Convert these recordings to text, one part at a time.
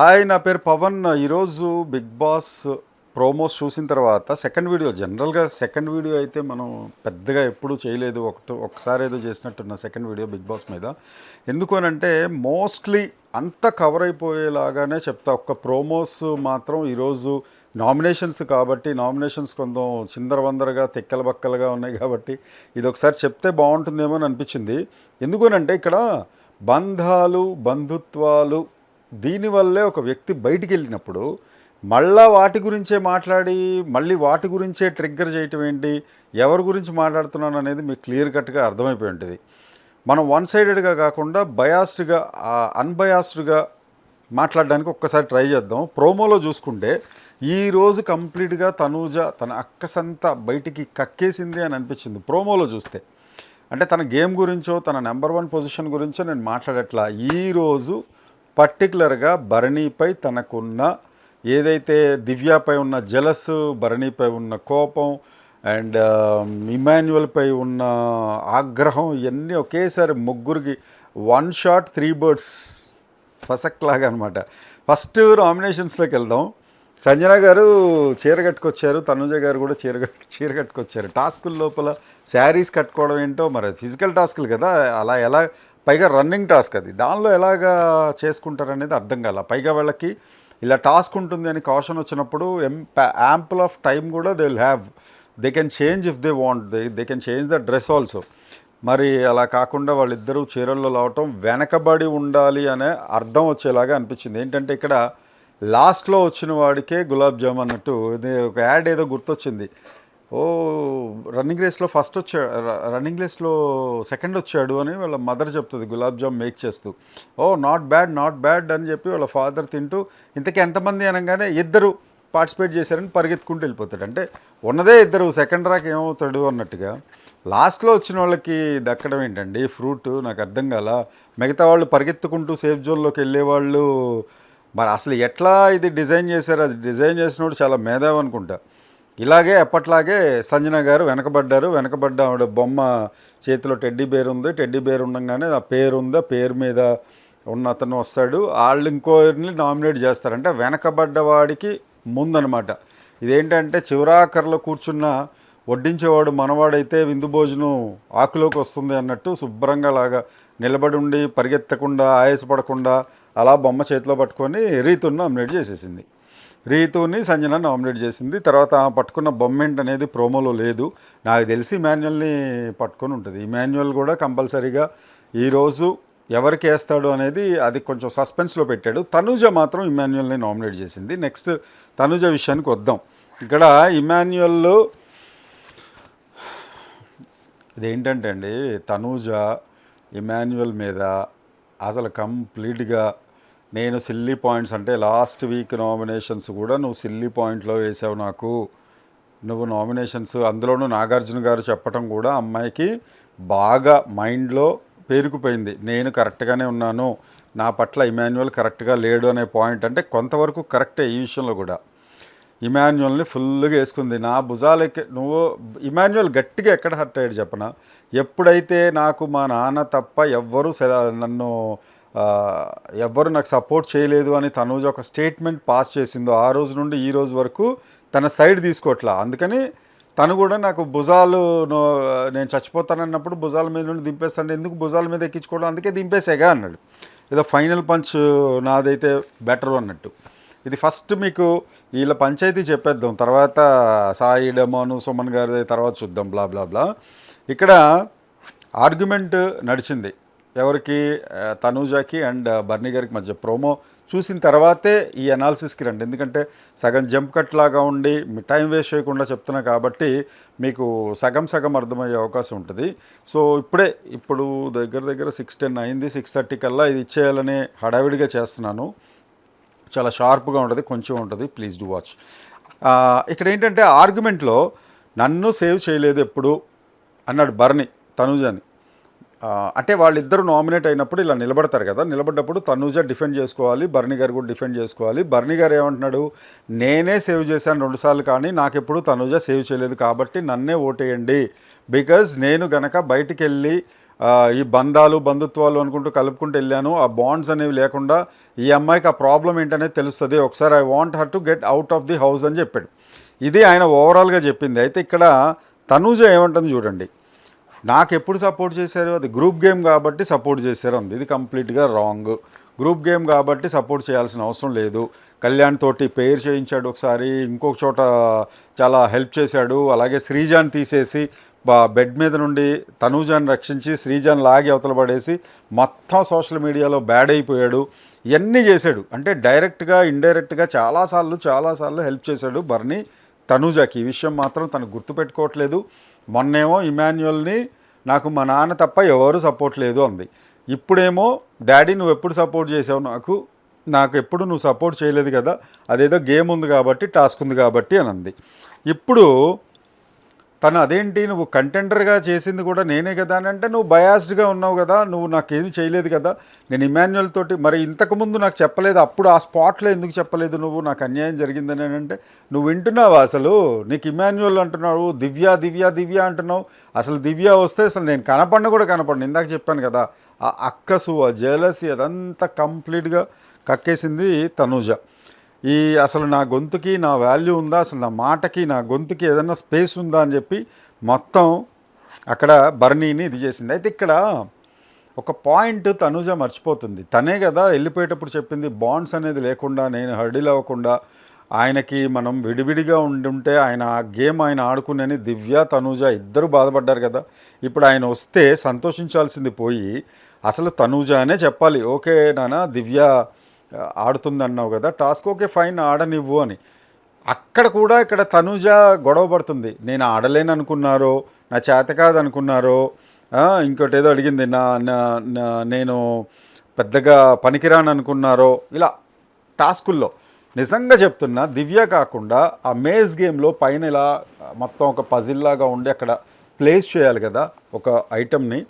Hi నా పేరు పవన్. ఈరోజు బిగ్ బాస్ ప్రోమోస్ చూసిన తర్వాత సెకండ్ వీడియో జనరల్గా సెకండ్ వీడియో అయితే మనం పెద్దగా ఎప్పుడూ చేయలేదు. ఒకటి ఒకసారి ఏదో చేసినట్టున్న సెకండ్ వీడియో బిగ్ బాస్ మీద. ఎందుకు అని అంటే మోస్ట్లీ అంత కవర్ అయిపోయేలాగానే చెప్తా. ఒక్క ప్రోమోస్ మాత్రం ఈరోజు నామినేషన్స్ కాబట్టి నామినేషన్స్ కొంచెం చిందరవందరగా తిక్కల బక్కలుగా ఉన్నాయి కాబట్టి ఇది ఒకసారి చెప్తే బాగుంటుందేమో అని అనిపించింది. ఎందుకనంటే ఇక్కడ బంధాలు బంధుత్వాలు దీనివల్లే ఒక వ్యక్తి బయటికి వెళ్ళినప్పుడు మళ్ళా వాటి గురించే మాట్లాడి మళ్ళీ వాటి గురించే ట్రిగ్గర్ చేయటం ఏంటి ఎవరి గురించి మాట్లాడుతున్నాను అనేది మీకు క్లియర్ కట్గా అర్థమైపోయి ఉంటుంది. మనం వన్ సైడెడ్గా కాకుండా బయాస్డ్గా అన్బయాస్డ్గా మాట్లాడడానికి ఒక్కసారి ట్రై చేద్దాం. ప్రోమోలో చూసుకుంటే ఈ రోజు కంప్లీట్గా తనూజ తన అక్కసంతా బయటికి కక్కేసింది అని అనిపించింది. ప్రోమోలో చూస్తే అంటే తన గేమ్ గురించో తన నెంబర్ వన్ పొజిషన్ గురించో నేను మాట్లాడట్లా. ఈరోజు పర్టికులర్గా భరణిపై తనకున్న ఏదైతే దివ్యాపై ఉన్న జలస్ భరణిపై ఉన్న కోపం అండ్ ఇమాన్యువల్పై ఉన్న ఆగ్రహం ఇవన్నీ ఒకేసారి ముగ్గురికి వన్ షాట్ త్రీ బర్డ్స్ ఫసక్ లాగా అనమాట ఫస్ట్ నామినేషన్స్లోకి వెళ్దాం. సంజన గారు చీర కట్టుకొచ్చారు తనుజ గారు కూడా చీర చీర కట్టుకొచ్చారు. టాస్కుల లోపల శారీస్ కట్టుకోవడం ఏంటో మరి ఫిజికల్ టాస్కులు కదా అలా ఎలా పైగా రన్నింగ్ టాస్క్ అది. దానిలో ఎలాగా చేసుకుంటారనేది అర్థం కాల. పైగా వాళ్ళకి ఇలా టాస్క్ ఉంటుంది అని కాషన్ వచ్చినప్పుడు ఎం యాంపుల్ ఆఫ్ టైం కూడా they will have they can change if they want they they can change the dress also. మరి అలా కాకుండా వాళ్ళిద్దరూ చీరల్లో లావటం వెనకబడి ఉండాలి అనే అర్థం వచ్చేలాగా అనిపించింది. ఏంటంటే ఇక్కడ లాస్ట్లో వచ్చిన వాడికే గులాబ్ జామ్ అన్నట్టు ఇది ఒక యాడ్ ఏదో గుర్తొచ్చింది. ఓ రన్నింగ్ రేస్లో ఫస్ట్ వచ్చాడు రన్నింగ్ రేస్లో సెకండ్ వచ్చాడు అని వాళ్ళ మదర్ చెప్తుంది గులాబ్ జామ్ మేక్ చేస్తూ. Oh not bad not bad అని చెప్పి వాళ్ళ ఫాదర్ తింటూ ఇంతకీ ఎంతమంది అనగానే ఇద్దరు పార్టిసిపేట్ చేశారని పరిగెత్తుకుంటూ వెళ్ళిపోతాడు. అంటే ఉన్నదే ఇద్దరు సెకండ్ రాక్ ఏమవుతాడు అన్నట్టుగా. లాస్ట్లో వచ్చిన వాళ్ళకి దక్కడం ఏంటండి? ఫ్రూట్ నాకు అర్థం కాల. మిగతా వాళ్ళు పరిగెత్తుకుంటూ సేఫ్ జోన్లోకి వెళ్ళేవాళ్ళు మరి అసలు ఎట్లా ఇది డిజైన్ చేశారు? అది డిజైన్ చేసినోడు చాలా మేధావి అనుకుంటా. ఇలాగే ఎప్పట్లాగే సంజన గారు వెనకబడ్డారు. వెనకబడ్డ ఆవిడ బొమ్మ చేతిలో టెడ్డీ బేర్ ఉంది. టెడ్డీ బేర్ ఉండగానే ఆ పేరు ఉంది. ఆ పేరు మీద ఉన్న అతను వస్తాడు. వాళ్ళు ఇంకోరిని నామినేట్ చేస్తారంటే వెనకబడ్డవాడికి ముందనమాట. ఇదేంటంటే చివరాఖరిలో కూర్చున్న వడ్డించేవాడు మనవాడైతే విందు భోజనం ఆకులోకి వస్తుంది అన్నట్టు శుభ్రంగా లాగా నిలబడి ఉండి పరిగెత్తకుండా ఆయాసపడకుండా అలా బొమ్మ చేతిలో పట్టుకొని రీతున్న నామినేట్ చేసేసింది. రీతుని సంజన నామినేట్ చేసింది. తర్వాత పట్టుకున్న బొమ్మెంట్ అనేది ప్రోమోలో లేదు. నాకు తెలిసి మాన్యువల్ని పట్టుకొని ఉంటుంది. ఇమాన్యువల్ కూడా కంపల్సరీగా ఈరోజు ఎవరికి వేస్తాడు అనేది అది కొంచెం సస్పెన్స్లో పెట్టాడు. తనుజ మాత్రం ఇమాన్యువల్ని నామినేట్ చేసింది. నెక్స్ట్ తనుజ విషయానికి వద్దాం. ఇక్కడ ఇమాన్యువల్ ఇదేంటంటే అండి తనూజ ఇమాన్యువల్ మీద అసలు కంప్లీట్గా నేను సిల్లీ పాయింట్స్ అంటే లాస్ట్ వీక్ నామినేషన్స్ కూడా నువ్వు సిల్లీ పాయింట్లో వేసావు నాకు. నువ్వు నామినేషన్స్ అందులోనూ నాగార్జున గారు చెప్పటం కూడా అమ్మాయికి బాగా మైండ్లో పేరుకుపోయింది. నేను కరెక్ట్గానే ఉన్నాను. నా పట్ల ఇమాన్యువల్ కరెక్ట్గా లేడు అనే పాయింట్ అంటే కొంతవరకు కరెక్టే ఈ విషయంలో కూడా. ఇమాన్యువల్ని ఫుల్గా వేసుకుంది. నా భుజాలకి నువ్వు ఇమాన్యువల్ గట్టిగా ఎక్కడ హర్ట్ అయ్యాడు చెప్పనా? ఎప్పుడైతే నాకు మా నాన్న తప్ప ఎవ్వరూ నన్ను ఎవ్వరు నాకు సపోర్ట్ చేయలేదు అని తనూజ ఒక స్టేట్మెంట్ పాస్ చేసిందో ఆ రోజు నుండి ఈ రోజు వరకు తన సైడ్ తీసుకోవట్లా అందుకని తను కూడా నాకు భుజాలు నేను చచ్చిపోతానన్నప్పుడు భుజాల మీద నుండి దింపేస్తాను ఎందుకు భుజాల మీద ఎక్కించుకోవడం? అందుకే దింపేసేగా అన్నాడు. ఏదో ఫైనల్ పంచ్ నాదైతే బెటర్ అన్నట్టు. ఇది ఫస్ట్ మీకు వీళ్ళ పంచాయతీ చెప్పేద్దాం. తర్వాత సాయి డెమోను సుమన్ గారి తర్వాత చూద్దాం బ్లా బ్లా బ్లా. ఇక్కడ ఆర్గ్యుమెంట్ నడిచింది. ఎవరికి తనూజాకి అండ్ బర్నీ గారికి మధ్య ప్రోమో చూసిన తర్వాతే ఈ అనాలిసిస్కి రండి. ఎందుకంటే సగం జంప్ కట్ లాగా ఉండి మీ టైం వేస్ట్ చేయకుండా చెప్తున్నా కాబట్టి మీకు సగం సగం అర్థమయ్యే అవకాశం ఉంటుంది. సో ఇప్పుడే ఇప్పుడు దగ్గర దగ్గర సిక్స్ టెన్ అయింది సిక్స్ థర్టీ కల్లా ఇది ఇచ్చేయాలని హడావిడిగా చేస్తున్నాను. చాలా షార్ప్గా ఉంటుంది కొంచెం ఉంటుంది ప్లీజ్ డూ వాచ్ ఇక్కడ ఏంటంటే ఆర్గ్యుమెంట్లో నన్ను సేవ్ చేయలేదు ఎప్పుడు అన్నాడు బర్ని తనుజని. అంటే వాళ్ళిద్దరు నామినేట్ అయినప్పుడు ఇలా నిలబడతారు కదా. నిలబడ్డప్పుడు తనూజ డిఫెండ్ చేసుకోవాలి బర్ణి గారు కూడా డిఫెండ్ చేసుకోవాలి. బర్ణి గారు ఏమంటున్నాడు నేనే సేవ్ చేశాను రెండుసార్లు కానీ నాకెప్పుడు తనూజ సేవ్ చేయలేదు కాబట్టి నన్నే ఓటేయండి. బికాజ్ నేను గనక బయటికి వెళ్ళి ఈ బంధాలు బంధుత్వాలు అనుకుంటూ కలుపుకుంటూ వెళ్ళాను ఆ బాండ్స్ అనేవి లేకుండా ఈ అమ్మాయికి ఆ ప్రాబ్లం ఏంటనేది తెలుస్తుంది. ఒకసారి I want her to get out of the house అని చెప్పాడు. ఇది ఆయన ఓవరాల్గా చెప్పింది. అయితే ఇక్కడ తనూజ ఏమంటుంది చూడండి. నాకు ఎప్పుడు సపోర్ట్ చేశారు? అది గ్రూప్ గేమ్ కాబట్టి సపోర్ట్ చేశారు అంది. ఇది కంప్లీట్గా రాంగ్. గ్రూప్ గేమ్ కాబట్టి సపోర్ట్ చేయాల్సిన అవసరం లేదు. కళ్యాణ్ తోటి పేర్ చేయించాడు ఒకసారి. ఇంకొక చోట చాలా హెల్ప్ చేశాడు. అలాగే శ్రీజాన్ తీసేసి బెడ్ మీద నుండి తనూజాన్ని రక్షించి శ్రీజాన్ లాగి అవతల పడేసి మొత్తం సోషల్ మీడియాలో బ్యాడ్ అయిపోయాడు. ఇవన్నీ చేశాడు. అంటే డైరెక్ట్గా ఇండైరెక్ట్గా చాలాసార్లు చాలాసార్లు హెల్ప్ చేశాడు బర్నీ తనూజాకి. ఈ విషయం మాత్రం తను గుర్తుపెట్టుకోవట్లేదు. మొన్నేమో ఇమాన్యువల్ని నాకు మా నాన్న తప్ప ఎవరు సపోర్ట్ లేదు అంది. ఇప్పుడేమో డాడీ నువ్వు ఎప్పుడు సపోర్ట్ చేసావు? నాకు నాకు ఎప్పుడు నువ్వు సపోర్ట్ చేయలేదు కదా అదేదో గేమ్ ఉంది కాబట్టి టాస్క్ ఉంది కాబట్టి అని అంది. ఇప్పుడు తను అదేంటి నువ్వు కంటెండర్గా చేసింది కూడా నేనే కదా అని అంటే నువ్వు బయాస్డ్గా ఉన్నావు కదా నువ్వు నాకేది చేయలేదు కదా నేను ఇమాన్యువల్ తోటి మరి ఇంతకుముందు నాకు చెప్పలేదు అప్పుడు ఆ స్పాట్లో ఎందుకు చెప్పలేదు నువ్వు నాకు అన్యాయం జరిగిందని అంటే నువ్వు వింటున్నావు అసలు? నీకు ఇమాన్యువల్ అంటున్నావు దివ్య దివ్య దివ్య అంటున్నావు అసలు దివ్య వస్తే అసలు నేను కనపడిన కూడా కనపడను ఇందాక చెప్పాను కదా ఆ అక్కసు ఆ జలసి అదంతా కంప్లీట్గా కక్కేసింది తనూజ. ఈ అసలు నా గొంతుకి నా వాల్యూ ఉందా? అసలు నా మాటకి నా గొంతుకి ఏదైనా స్పేస్ ఉందా అని చెప్పి మొత్తం అక్కడ బర్నీని ఇది చేసింది. అయితే ఇక్కడ ఒక పాయింట్ తనుజ మర్చిపోతుంది. తనే కదా వెళ్ళిపోయేటప్పుడు చెప్పింది బాండ్స్ అనేది లేకుండా నేను హర్డిల్ అవ్వకుండా ఆయనకి మనం విడివిడిగా ఉండుంటే ఆయన ఆ గేమ్ ఆయన ఆడుకునేని దివ్య తనూజ ఇద్దరు బాధపడ్డారు కదా. ఇప్పుడు ఆయన వస్తే సంతోషించాల్సింది పోయి అసలు తనూజ అనే చెప్పాలి. ఓకే నాన్న దివ్య ఆడుతుంది అన్నావు కదా టాస్క్ ఓకే ఫైన్ ఆడనివ్వు అని. అక్కడ కూడా ఇక్కడ తనుజ గొడవ పడుతుంది. నేను ఆడలేను అనుకున్నారో నా చేత కాదు అనుకున్నారో ఇంకోటి ఏదో అడిగింది నా నేను పెద్దగా పనికిరాను అనుకున్నారో ఇలా టాస్కుల్లో. నిజంగా చెప్తున్నా దివ్య కాకుండా ఆ మేజ్ గేమ్లో పైన ఇలా మొత్తం ఒక పజిల్లాగా ఉండి అక్కడ ప్లేస్ చేయాలి కదా ఒక ఐటమ్ని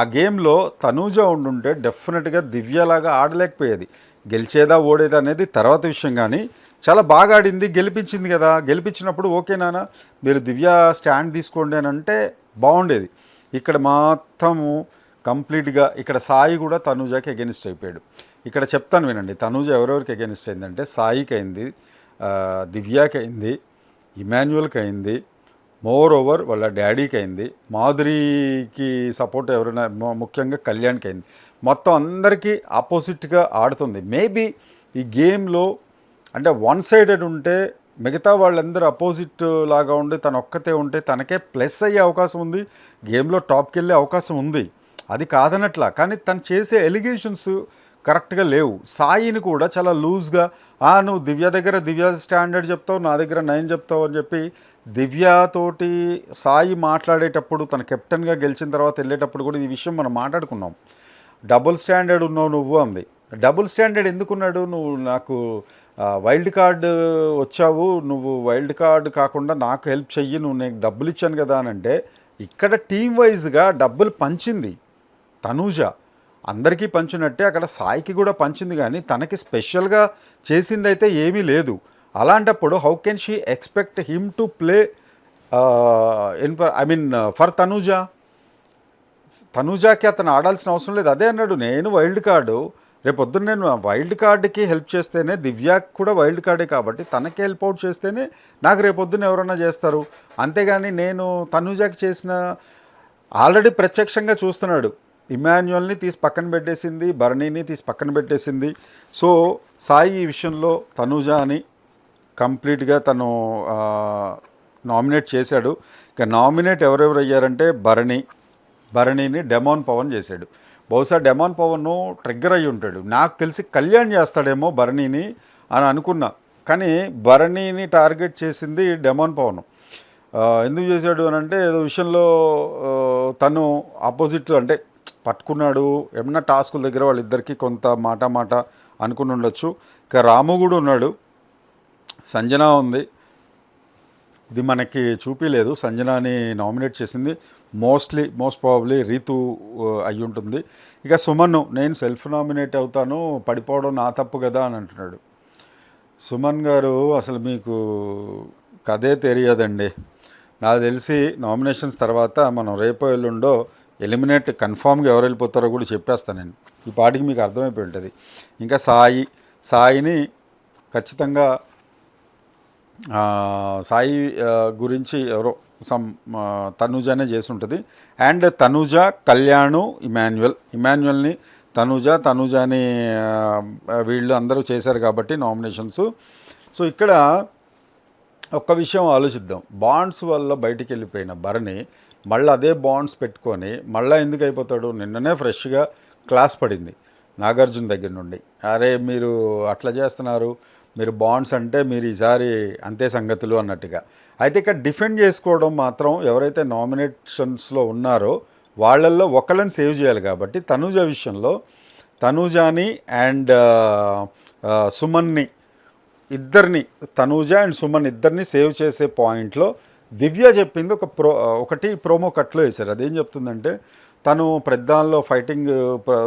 ఆ గేమ్లో తనూజ ఉండుంటే డెఫినెట్గా దివ్యలాగా ఆడలేకపోయేది. గెలిచేదా ఓడేదా అనేది తర్వాత విషయం కానీ చాలా బాగా ఆడింది గెలిపించింది కదా. గెలిపించినప్పుడు ఓకే నాన్న మీరు దివ్య స్టాండ్ తీసుకోండి అని అంటే బాగుండేది ఇక్కడ మొత్తము కంప్లీట్గా ఇక్కడ సాయి కూడా తనూజకి అగెనిస్ట్ అయిపోయాడు. ఇక్కడ చెప్తాను వినండి తనూజ ఎవరెవరికి అగెనిస్ట్ అయిందంటే సాయికి అయింది దివ్యాకి అయింది ఇమాన్యువల్కి అయింది మోర్ ఓవర్ వాళ్ళ డాడీకి అయింది. మాధురికి సపోర్ట్ ఎవరైనా ముఖ్యంగా కళ్యాణ్కి అయింది. మొత్తం అందరికీ ఆపోజిట్గా ఆడుతుంది. మేబీ ఈ గేమ్లో అంటే వన్ సైడెడ్ ఉంటే మిగతా వాళ్ళందరూ అపోజిట్ లాగా ఉండి తను ఒక్కతే ఉంటే తనకే ప్లస్ అయ్యే అవకాశం ఉంది. గేమ్లో టాప్కి వెళ్ళే అవకాశం ఉంది. అది కాదనట్లా. కానీ తను చేసే ఎలిగేషన్స్ కరెక్ట్గా లేవు. సాయిని కూడా చాలా లూజ్గా ఆ నువ్వు దివ్య దగ్గర దివ్య స్టాండర్డ్ చెప్తావు నా దగ్గర నైన్ చెప్తావు అని చెప్పి దివ్యతోటి సాయి మాట్లాడేటప్పుడు తన కెప్టెన్గా గెలిచిన తర్వాత వెళ్ళేటప్పుడు కూడా ఈ విషయం మనం మాట్లాడుకున్నాం. డబుల్ స్టాండర్డ్ ఉన్నావు నువ్వు అంది. డబుల్ స్టాండర్డ్ ఎందుకున్నాడు? నువ్వు నాకు వైల్డ్ కార్డ్ వచ్చావు. నువ్వు వైల్డ్ కార్డ్ కాకుండా నాకు హెల్ప్ చెయ్యి నువ్వు నీకు డబ్బులు ఇచ్చాను కదా అని అంటే ఇక్కడ టీం వైజ్గా డబ్బులు పంచింది తనూజ. అందరికీ పంచినట్టే అక్కడ సాయికి కూడా పంచింది కానీ తనకి స్పెషల్గా చేసిందైతే ఏమీ లేదు. అలాంటప్పుడు how can she expect him to play in for I mean for Tanuja? తనూజాకి అతను ఆడాల్సిన అవసరం లేదు. అదే అన్నాడు నేను వైల్డ్ కార్డు రేపొద్దున నేను వైల్డ్ కార్డుకి హెల్ప్ చేస్తేనే దివ్యాకి కూడా వైల్డ్ కార్డే కాబట్టి తనకి హెల్ప్ అవుట్ చేస్తేనే నాకు రేపు పొద్దున్న చేస్తారు. అంతేగాని నేను తనూజాకి చేసిన ఆల్రెడీ ప్రత్యక్షంగా చూస్తున్నాడు. ఇమాన్యువల్ని తీసి పక్కన పెట్టేసింది భరణిని తీసి పక్కన పెట్టేసింది. సో సాయి ఈ విషయంలో తనూజ అని కంప్లీట్గా తను నామినేట్ చేశాడు. ఇక నామినేట్ ఎవరెవరు అయ్యారంటే భరణి భరణిని డెమాన్ పవన్ చేశాడు. బహుశా డెమాన్ పవన్ ట్రిగ్గర్ అయ్యి ఉంటాడు. నాకు తెలిసి కళ్యాణ్ చేస్తాడేమో భరణిని అని అనుకున్నా. కానీ భరణిని టార్గెట్ చేసింది డెమాన్ పవన్. ఎందుకు చేశాడు అని అంటే ఏదో విషయంలో తను ఆపోజిట్లో అంటే పట్టుకున్నాడు. ఏమన్నా టాస్కుల దగ్గర వాళ్ళిద్దరికీ కొంత మాట మాట అనుకుని ఉండొచ్చు. ఇక రాము కూడా ఉన్నాడు. సంజన ఉంది. ఇది మనకి చూపించలేదు సంజనాని నామినేట్ చేసింది. మోస్ట్లీ మోస్ట్ ప్రాబ్లీ రీతు అయి ఉంటుంది. ఇక సుమన్ నేను సెల్ఫ్ నామినేట్ అవుతాను పడిపోవడం నా తప్పు కదా అని అంటున్నాడు. సుమన్ గారు అసలు మీకు కథే తెలియదండి. నాకు తెలిసి నామినేషన్స్ తర్వాత మనం రేపో ఎల్లుండో ఎలిమినేట్ కన్ఫామ్గా ఎవరు వెళ్ళిపోతారో కూడా చెప్పేస్తాను నేను. ఈ పాటికి మీకు అర్థమైపోయి ఉంటుంది. ఇంకా సాయి సాయిని ఖచ్చితంగా సాయి గురించి ఎవరో సమ్ తనూజనే చేసి ఉంటుంది. అండ్ తనూజ కళ్యాణు ఇమాన్యువల్ ఇమాన్యువల్ని తనూజ తనూజ అని వీళ్ళు అందరూ చేశారు కాబట్టి నామినేషన్స్. సో ఇక్కడ ఒక్క విషయం ఆలోచిద్దాం. బాండ్స్ వల్ల బయటికి వెళ్ళిపోయిన భరణి మళ్ళీ అదే బాండ్స్ పెట్టుకొని మళ్ళీ ఎందుకు అయిపోతాడు? నిన్ననే ఫ్రెష్గా క్లాస్ పడింది నాగార్జున దగ్గర నుండి. అరే మీరు అట్లా చేస్తున్నారు. మీరు బాండ్స్ అంటే మీరు ఈసారి అంతే సంగతులు అన్నట్టుగా. అయితే ఇక్కడ డిఫెండ్ చేసుకోవడం మాత్రం ఎవరైతే నామినేషన్స్లో ఉన్నారో వాళ్ళల్లో ఒకళ్ళని సేవ్ చేయాలి కాబట్టి తనూజ విషయంలో తనూజాని అండ్ సుమన్ని ఇద్దరిని తనూజ అండ్ సుమన్ ఇద్దరిని సేవ్ చేసే పాయింట్లో దివ్య చెప్పింది ఒక ప్రో ఒకటి ప్రోమో కట్లో వేశారు. అదేం చెప్తుందంటే తను ప్రతి దానిలో ఫైటింగ్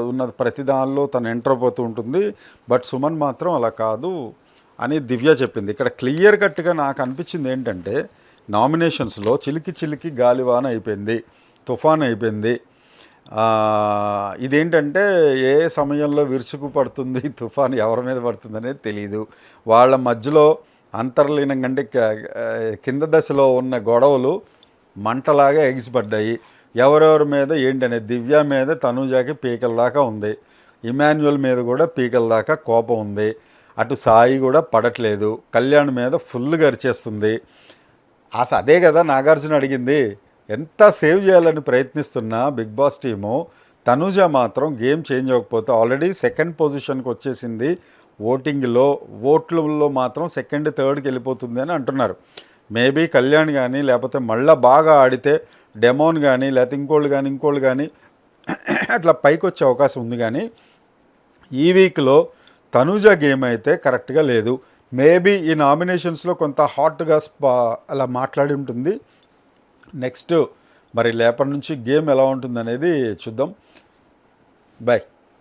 ఉన్న ప్రతి దానిలో తను ఎంటర్ అయిపోతూ ఉంటుంది. బట్ సుమన్ మాత్రం అలా కాదు అని దివ్య చెప్పింది. ఇక్కడ క్లియర్ కట్గా నాకు అనిపించింది ఏంటంటే నామినేషన్స్లో చిలికి చిలికి గాలివాన అయిపోయింది తుఫాన్ అయిపోయింది. ఇదేంటంటే ఏ సమయంలో విరుచుకు పడుతుంది తుఫాన్ ఎవరి మీద పడుతుంది అనేది తెలియదు వాళ్ళ మధ్యలో అంతర్లీనం కంటే కింద దశలో ఉన్న గొడవలు మంటలాగా ఎగిసిపడ్డాయి. ఎవరెవరి మీద ఏంటనే దివ్య మీద తనుజాకి పీకల దాకా ఉంది. ఇమాన్యువల్ మీద కూడా పీకల దాకా కోపం ఉంది. అటు సాయి కూడా పడట్లేదు. కళ్యాణ్ మీద ఫుల్ గరిచేస్తుంది అసలు అదే కదా నాగార్జున అడిగింది. ఎంత సేవ్ చేయాలని ప్రయత్నిస్తున్నా బిగ్ బాస్ టీము? తనూజ మాత్రం గేమ్ చేంజ్ అవ్వకపోతే ఆల్రెడీ సెకండ్ పొజిషన్కి వచ్చేసింది ఓటింగ్లో ఓట్లలో మాత్రం సెకండ్ థర్డ్కి వెళ్ళిపోతుంది అని అంటున్నారు. మేబీ కళ్యాణ్ కానీ లేకపోతే మళ్ళీ బాగా ఆడితే డెమోన్ కానీ లేకపోతే ఇంకోళ్ళు కానీ ఇంకోళ్ళు కానీ అట్లా పైకి వచ్చే అవకాశం ఉంది కానీ ఈ వీక్లో తనూజ గేమ్ అయితే కరెక్ట్గా లేదు. మేబీ ఈ నామినేషన్స్లో కొంత హాట్గా స్పా అలా మాట్లాడి ఉంటుంది. నెక్స్ట్ మరి లేపటి నుంచి గేమ్ ఎలా ఉంటుంది అనేది చూద్దాం. బాయ్.